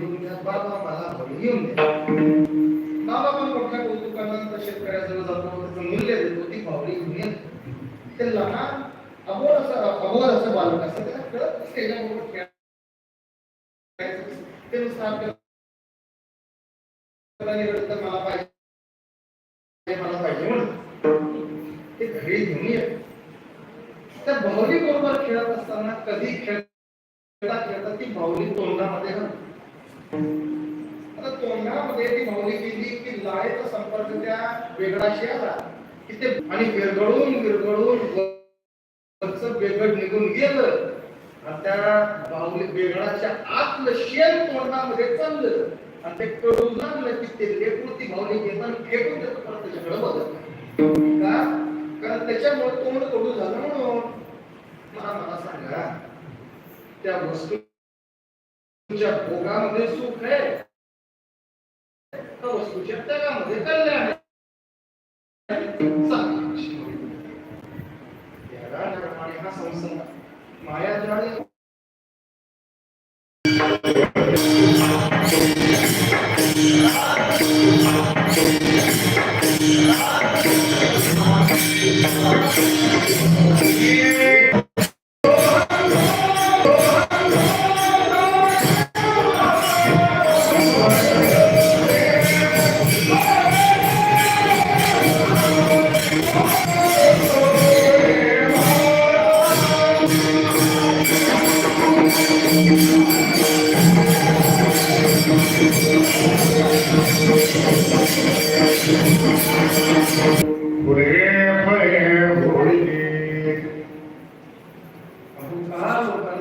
घेऊन द्या बाबा मला भावली घेऊन द्या बाबा पण मोठ्या कौतुकानंतर शेतकऱ्याजवळ जातो त्याचं मूल्य देतो ती भावली घेऊन येतो ते लहान अबोर असं अबोर असं बालक असतं त्याला कळत नसते त्याच्याबरोबर खेळायचं ते नुसतं आपल्याला मला पाहिजे मला पाहिजे म्हणून ते घरी घेऊन येत त्या भावली बरोबर खेळत असताना कधी खेळता खेळता ती भावली तोंडामध्ये घालते. आता तोंडामध्ये ती भावनी गेली की लाळेचा संपर्क त्या वेगळाशी आला की ते आणि विरघळून विरघळून बेगड निघून गेलं. आणि त्या बाहुली बेगडाच्या आतलं शेण तोंडामध्ये चाललं. आणि ते कळून लागलं की ते लेकरू ती भावली घेताना फेकून देतं परत त्याच्याकडे बघत नाही. का? कारण त्याच्यामुळे तोंड कडू झालं म्हणून. मला मला सांगा त्या वस्तू वस्तूच्या भोगामध्ये सुख आहे. त्या वस्तूच्या त्यागामध्ये कल्याण आहे. हा माया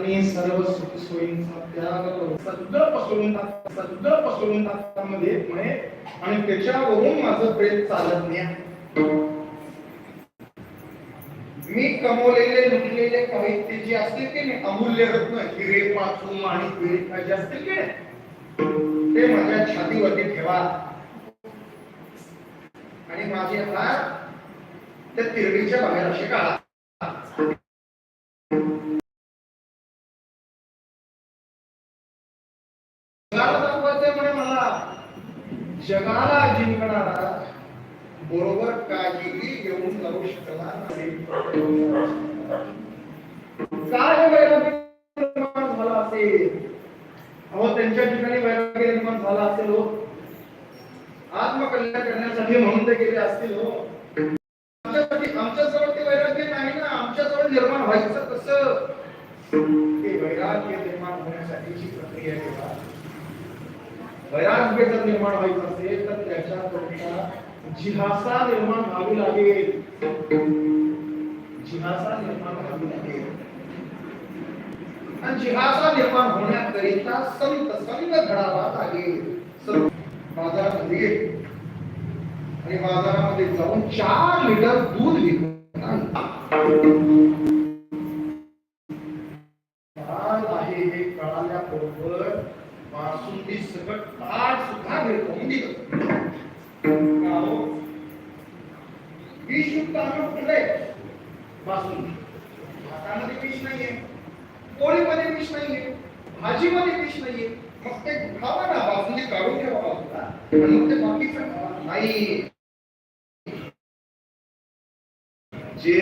अहंकार सर्व सुख सोयींचा त्याग करून सद्द पसरून सद्द पसरून टाकण्यामध्ये म्हणे आणि त्याच्यावरून माझं प्रेम चालत नाही मी कमवलेले लुटलेले काही ते जे असतील की नाही अमूल्य रत्न हिरे पाचू आणि हिरे जे असतील की नाही ते माझ्या छातीवरती ठेवा. आणि माझे हात त्या तिरडीच्या बाहेर असे काढा. जगाला जिंकणारा बरोबर काहीही घेऊन जाऊ शकला नाही. काय वैराग्य निर्माण झाला असेल? अहो त्यांच्या ठिकाणी वैराग्य निर्माण झाला असेल हो. आत्मकल्याण करण्यासाठी म्हणून ते गेले असतील हो. आमच्यासाठी आमच्याजवळ ते वैराग्य नाही ना. आमच्याजवळ निर्माण व्हायचं कसं? ते वैराग्य निर्माण होण्यासाठीची प्रक्रिया आहे बघा. जर निर्माण व्हायचं असेल तर त्याच्याकरता जिहासा निर्माण व्हावी लागेल. जिहासा निर्माण व्हावी लागेल. आणि जिहासा निर्माण होण्याकरिता संत संघ घडावा लागेल. बाजारामध्ये. आणि बाजारामध्ये जाऊन चार लिटर दूध विकत आहे हे कळाल्याबरोबर बासुंदी सकट ताट सुद्धा भेटवून दिलं का हो? विषयुक्त अन्न कुठलंय? बासुंदी भातामध्ये विष नाहीये. पोळीमध्ये विष नाहीये. भाजीमध्ये विष नाहीये. मग ते खावा ना बासुंदी काढून ठेवा बाजूला आणि मग ते बाकीचं खावा. नाही. जे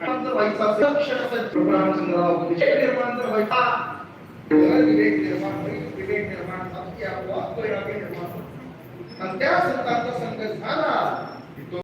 जर व्हायचा निर्माण जर व्हायचा विवेक निर्माण विवेक निर्माण की आपोआप वैराग्य निर्माण आणि त्या संतांचा संघ झाला.